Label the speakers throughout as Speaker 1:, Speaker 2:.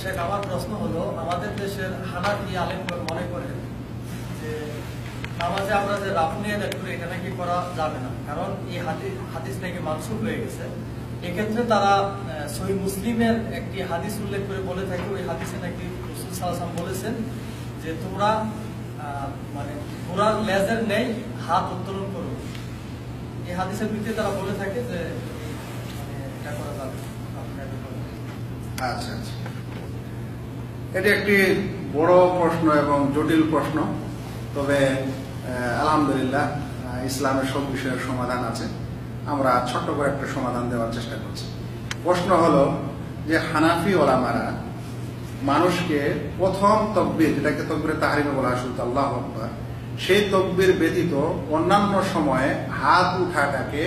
Speaker 1: শেখ, আমার প্রশ্ন হলো, আমাদের দেশের হানাফি আলেমগণ মনে করেন যে নামাজে আমরা যে রাফনি আদায় করি এটা নাকি করা যাবে না? কারণ এই হাদিস নাকি মানসুখ হয়ে গেছে। এক্ষেত্রে তারা সহি মুসলিমের একটি হাদিস উল্লেখ করে বলে থাকে, ওই হাদিসে নাকি রসুল সাল্লাম বলেছেন যে তোমরা মানে ঘোড়ার লেজের নেই, হাত উত্তোলন করো। এই হাদিসের ভিত্তিতে তারা বলে থাকে যে মানে এটা করা যাবে না। রাফনি আদায় করা যাবে না।
Speaker 2: আচ্ছা আচ্ছা। এটি একটি বড় প্রশ্ন এবং জটিল প্রশ্ন, তবে আলহামদুলিল্লাহ ইসলামের সব বিষয়ের সমাধান আছে। আমরা ছোট্ট করে একটা সমাধান দেওয়ার চেষ্টা করছি। প্রশ্ন হলো যে হানাফি ওলামারা মানুষকে প্রথম তকবির, যেটাকে তকবিরে তাহারিমে বলা শুধু আল্লাহ সেই তকবির ব্যতীত অন্যান্য সময়ে হাত উঠাটাকে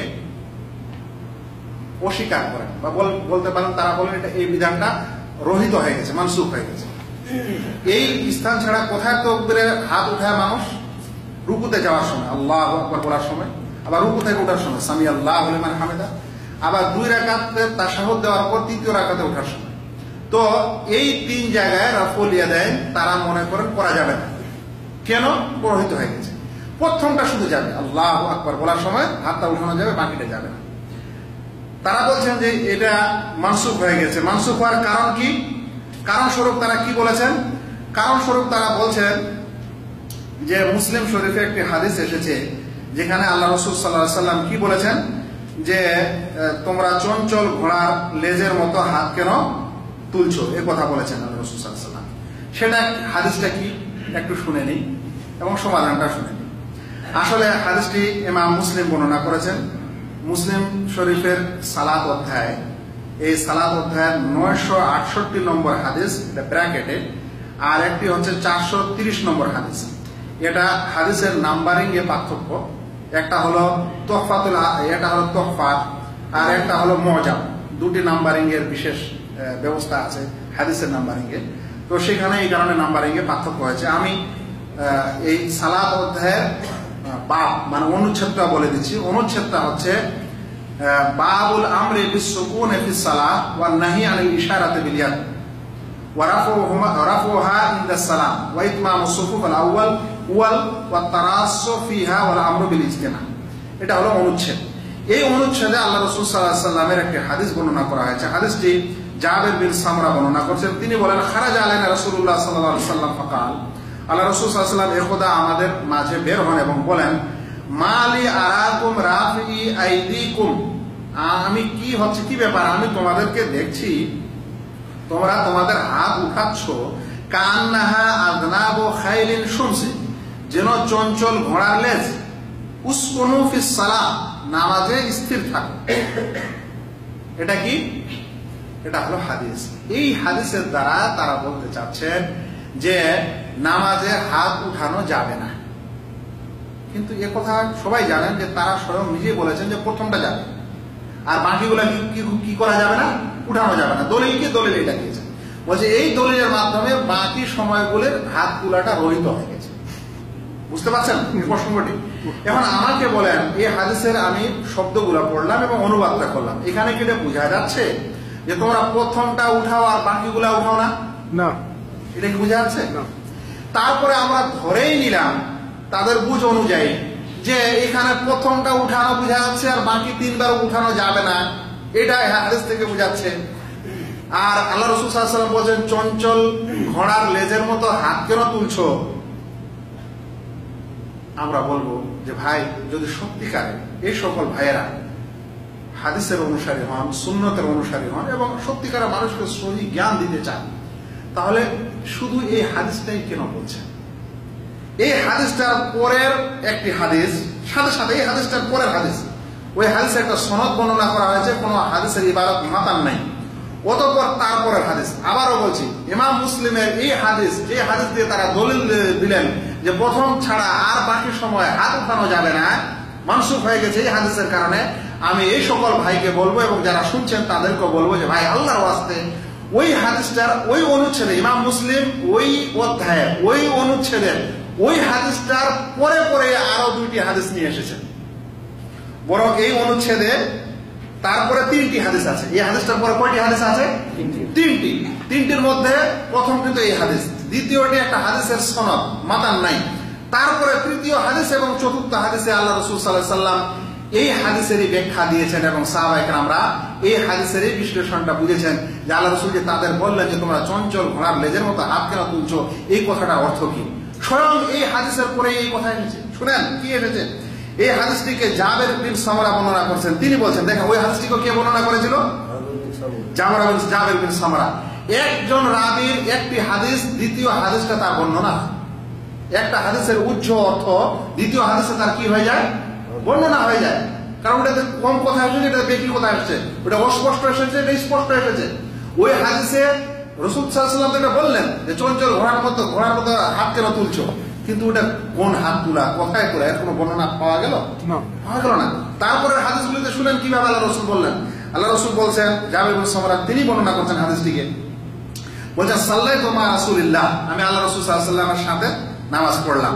Speaker 2: অস্বীকার করেন বা বল- বলতে পারেন তারা বলেন এটা এই বিধানটা রহিত হয়ে গেছে, মানসুখ হয়ে গেছে। এই স্থান ছাড়া কোথায় তকবিরে হাত উঠায় মানুষ? রুকুতে যাওয়ার সময়, আল্লাহ আকবর বলার সময়, আবার রুকু থেকে ওঠার সময়, সামি আল্লাহ হলিমান হামেদা। আবার দুই রাকাতে তাসাহদ দেওয়ার পর তৃতীয় রাকাতে ওঠার সময়। তো এই তিন জায়গায় রাফলিয়া দেয় তারা মনে করেন করা যাবে না। কেন? প্রহিত হয়ে গেছে। প্রথমটা শুধু যাবে, আল্লাহ আকবর বলার সময় হাতটা উঠানো যাবে, বাকিটা যাবে না। তারা বলছেন যে এটা মানসুখ হয়ে গেছে। মানসুখ হওয়ার কারণ কি? কারণ স্বরূপ তারা কি বলেছেন? কারণ স্বরূপ তারা বলছেন যে মুসলিম শরীফে একটি হাদিস এসেছে, যেখানে আল্লাহ রসুল সাল্লাহ সাল্লাম কি বলেছেন? যে তোমরা চঞ্চল ঘোড়ার লেজের মতো হাত কেন তুলছো? এ কথা বলেছেন আল্লাহ রসুল সাল্লাহ সাল্লাম। সেটা হাদিসটা কি? একটু শুনে নিই এবং সমাধানটা শুনে নিই। আসলে হাদিসটি ইমাম মুসলিম বর্ণনা করেছেন। মুসলিম শরীফের সালাত অধ্যায়। এই সালাত অধ্যায়ের নয়শো আটষট্টি নম্বর হাদিস, এটা ব্র্যাকেটে, আর একটি হচ্ছে চারশো তিরিশ নম্বর হাদিস। এটা হাদিসের নাম্বারিং এ পার্থক্য। একটা হলো তোহফাতুল এটা হলো তোহফাত, আর একটা হলো মজাব দুটি নাম্বারিং এর বিশেষ ব্যবস্থা আছে হাদিসের নাম্বারিং এ। তো সেখানে এই কারণে নাম্বারিং এ পার্থক্য হয়েছে। আমি এই সালাত অধ্যায়ের বাপ মানে অনুচ্ছেদটা বলে দিচ্ছি। অনুচ্ছেদটা হচ্ছে বাবুল আমরে বিসুকুন ফি সালাহ ওয়া নাহি আনিল ইশারাতে বিল ইয়াদ। ওয়া ইনদা সালাম। ওয়া ইতমামু সুফুফ আল আউয়াল ওয়াল ওয়া ফিহা ওয়াল আমরু বিল এটা হলো অনুচ্ছেদ। এই অনুচ্ছেদে আল্লাহ রাসূল সাল্লাল্লাহু আলাইহি সাল্লামের একটি হাদিস বর্ণনা করা হয়েছে। হাদিসটি জাবের বিন সামরা বর্ণনা করছেন। তিনি বলেন, খারাজা আলাইনা রাসূলুল্লাহ সাল্লাল্লাহু আলাইহি সাল্লাম ফাকাল আল্লাহ রসুল সাল্লাম একদা আমাদের মাঝে বের হন এবং বলেন, মালি আরাকুম রাফি আইদিকুম। আমি কি হচ্ছে, কি ব্যাপার? আমি তোমাদেরকে দেখছি, তোমরা তোমাদের হাত উঠাচ্ছ, কান্নাহা আদনাব খাইলিন শুনছে যেন চঞ্চল ঘোড়ার লেজ, উসকনু সালাহ নামাজে স্থির থাকো। এটা কি? এটা হলো হাদিস। এই হাদিসের দ্বারা তারা বলতে চাচ্ছেন যে নামাজে হাত উঠানো যাবে না। কিন্তু এ কথা সবাই জানেন যে তারা স্বয়ং নিজেই বলেছেন যে প্রথমটা যাবে। আর বাকিগুলা কি- করা যাবে না? উঠানো যাবে না। দলিল কি? দলিল এটা দিয়েছে। বলছে এই দলিলের মাধ্যমে বাকি সময়গুলোর হাত তোলাটা রহিত হয়ে গেছে। বুঝতে পারছেন প্রসঙ্গটি? এখন আমাকে বলেন, এই হাদিসের আমি শব্দগুলো পড়লাম এবং অনুবাদটা করলাম। এখানে কি এটা বোঝা যাচ্ছে যে তোমরা প্রথমটা উঠাও আর বাকিগুলা উঠাও না?
Speaker 3: না।
Speaker 2: এটা কি বোঝা যাচ্ছে? তারপরে আমরা ধরেই নিলাম তাদের বুঝ অনুযায়ী যে এখানে প্রথমটা উঠানো বোঝা যাচ্ছে আর বাকি তিনবার উঠানো যাবে না। এটা হাদিস থেকে বোঝাচ্ছে আর আল্লাহ রসুল সাল্লাম বলছেন চঞ্চল ঘোড়ার লেজের মতো হাত কেন তুলছো? আমরা বলব যে ভাই যদি সত্যিকারে এই সকল ভাইয়েরা হাদিসের অনুসারী হন সুন্নতের অনুসারী হন এবং সত্যিকারে মানুষকে সহি জ্ঞান দিতে চান তাহলে শুধু এই হাদিসটাই কেন বলছেন এই হাদিসটার পরের একটি হাদিস, সাথে সাথে এই হাদিসটার পরের হাদিস। ওই হাদিসে একটা সনদ বর্ণনা করা হয়েছে, কোনো হাদিসের ইবারত মাতান নাই। অতঃপর তারপরের হাদিস। আবারও বলছি, ইমাম মুসলিমের এই হাদিস, যে হাদিস দিয়ে তারা দলিল দিলেন যে প্রথম ছাড়া আর বাকি সময় হাত উঠানো যাবে না, মানসুখ হয়ে গেছে এই হাদিসের কারণে। আমি এই সকল ভাইকে বলব এবং যারা শুনছেন তাদেরকে বলব যে, ভাই, আল্লাহর ওয়াস্তে ওই হাদিসটার ওই অনুচ্ছেদে ইমাম মুসলিম ওই অধ্যায়ে ওই অনুচ্ছেদের ওই হাদিসটার পরে পরে আরও দুইটি হাদিস নিয়ে এসেছেন। বরং এই অনুচ্ছেদে তারপরে তিনটি হাদিস আছে। এই হাদিসটার পরে কয়টি হাদিস আছে? তিনটি। তিনটির মধ্যে প্রথম কিন্তু এই হাদিস দ্বিতীয়টি একটা হাদিসের সনদ মাতান নাই। তারপরে তৃতীয় হাদিস এবং চতুর্থ হাদিসে আল্লাহ রসুল সাল্লাহ সাল্লাম এই হাদিসেরই ব্যাখ্যা দিয়েছেন এবং সাহাবাহিক আমরা এই হাদিসের এই বিশ্লেষণটা বুঝেছেন যে আল্লাহ রসুল যে তাদের বললেন যে তোমরা চঞ্চল ঘোড়ার লেজের মতো হাত কেন তুলছো, এই কথাটা অর্থ কি? স্বয়ং এই হাদিসের পরে এই কথা এসেছে। শুনেন, কি এসেছে? এই হাদিসটিকে জাবের বিন সামরা বর্ণনা করছেন। তিনি বলছেন, দেখেন, ওই হাদিসটিকে কে বর্ণনা করেছিল? জামরা বিন জাবের বিন সামরা। একজন রাবির একটি হাদিস, দ্বিতীয় হাদিসটা তার বর্ণনা। একটা হাদিসের উচ্চ অর্থ, দ্বিতীয় হাদিসে তার কি হয়ে যায়? বর্ণনা হয়ে যায়। কারণ ওটাতে কম কথা এসেছে এটা বেশি কথা আসছে। ওটা অস্পষ্ট এসেছে এটা স্পষ্ট এসেছে। ওই হাদিসে রসুল সাল্লাম এটা বললেন যে চঞ্চল ঘোড়ার মতো ঘোড়ার মতো হাত কেন তুলছো? কিন্তু ওটা কোন হাত তোলা কোথায় তোলা এর কোনো বর্ণনা পাওয়া গেল? পাওয়া গেল না। তারপরে হাদিস হাদিসগুলিতে শুনেন কীভাবে আল্লাহ রসুল বললেন? আল্লাহ রসুল বলছেন জাবের সম্রাট তিনি বর্ণনা করছেন হাদিসটিকে। বলছেন সাল্লাই তোমার রাসুলিল্লাহ। আমি আল্লাহ রসুল সাল্লামের সাথে নামাজ পড়লাম।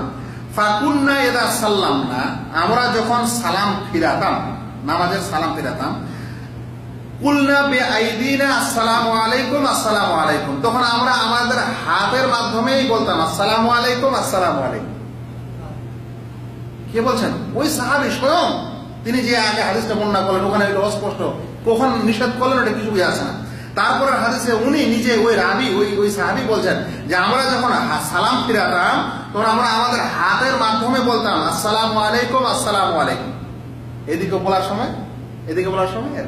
Speaker 2: ফাকুন্না এদা সাল্লাম না আমরা যখন সালাম ফিরাতাম, নামাজের সালাম ফিরাতাম, কুলনা বে আইদিনা আলাইকুম আলাইকুম। তখন আমরা আমাদের হাতের মাধ্যমেই বলতাম, আসসালামু আলাইকুম আসসালামু আলাইকুম। কে বলছেন? ওই সাহাবি স্বয়ং। তিনি যে আগে হাদিসটা বর্ণনা করলেন, ওখানে অস্পষ্ট, কখন নিষেধ করলেন এটা কিছু বুঝে আসে না। তারপরে হাদিসে উনি নিজে ওই রাবি, ওই ওই সাহাবি বলছেন যে আমরা যখন সালাম ফিরাতাম, তখন আমরা আমাদের হাতের মাধ্যমে বলতাম, আসসালাম আলাইকুম আসসালাম আলাইকুম। এদিকে বলার সময়? এদিকে বলার সময়।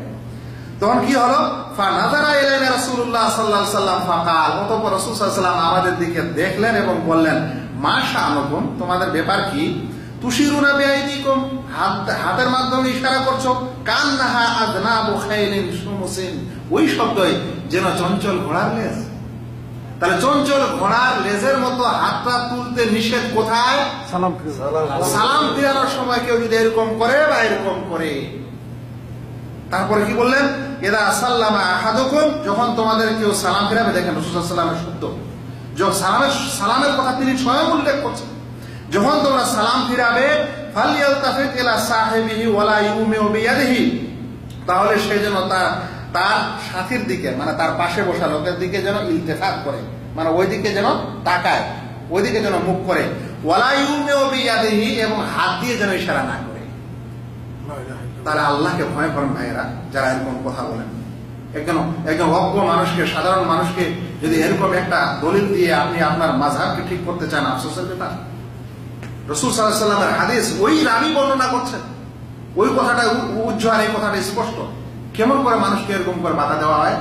Speaker 2: তখন কি হলো? ফানাজারা ইলাইনা রাসূলুল্লাহ সাল্লাল্লাহু সাল্লাম, ফাকাল। অতঃপর রাসূল সাল্লাল্লাহু আমাদের দিকে দেখলেন এবং বললেন মা শানুকুম তোমাদের ব্যাপার কি? তুশিরুনা বিআইদিকুম হাত হাতের মাধ্যমে ইশারা করছ। কান্নাহা আদনাবু খাইলিন সুমুসিন। ওই শব্দই যেন চঞ্চল ঘোড়ার লেজ। তাহলে চঞ্চল ঘোড়ার লেজের মতো হাতটা তুলতে নিষেধ কোথায়?
Speaker 3: সালাম
Speaker 2: সালাম। ফিরানোর সময় কেউ যদি এরকম করে বা এরকম করে। তারপরে কি বললেন? এদা সাল্লামা আহাদুকুম যখন তোমাদের কেউ সালাম ফিরাবে দেখেন রসুল সাল্লামের শব্দ। যখন সালামের সালামের কথা তিনি স্বয়ং উল্লেখ করছেন। যখন তোমরা সালাম ফিরাবে বিয়াদিহি, তাহলে সে যেন তার তার সাথীর দিকে মানে তার পাশে বসা লোকের দিকে যেন ইলতেফাত করে মানে ওই দিকে যেন তাকায়, ওই দিকে যেন মুখ করে, ওয়ালা ইউমিউ বিয়াদিহি এবং হাত দিয়ে যেন ইশারা না করে। তারা আল্লাহকে ভয় করেন ভাইয়েরা, যারা এরকম কথা বলেন। একজন একজন অজ্ঞ মানুষকে, সাধারণ মানুষকে যদি এরকম একটা দলিল দিয়ে আপনি আপনার মাঝহাবকে ঠিক করতে চান আফসোসের ব্যাপার? রসুল সাল্লামের হাদিস, ওই রানী বর্ণনা করছেন। ওই কথাটা উজ্জ্বল, এই কথাটা স্পষ্ট। কেমন করে মানুষকে এরকম করে বাধা দেওয়া হয়?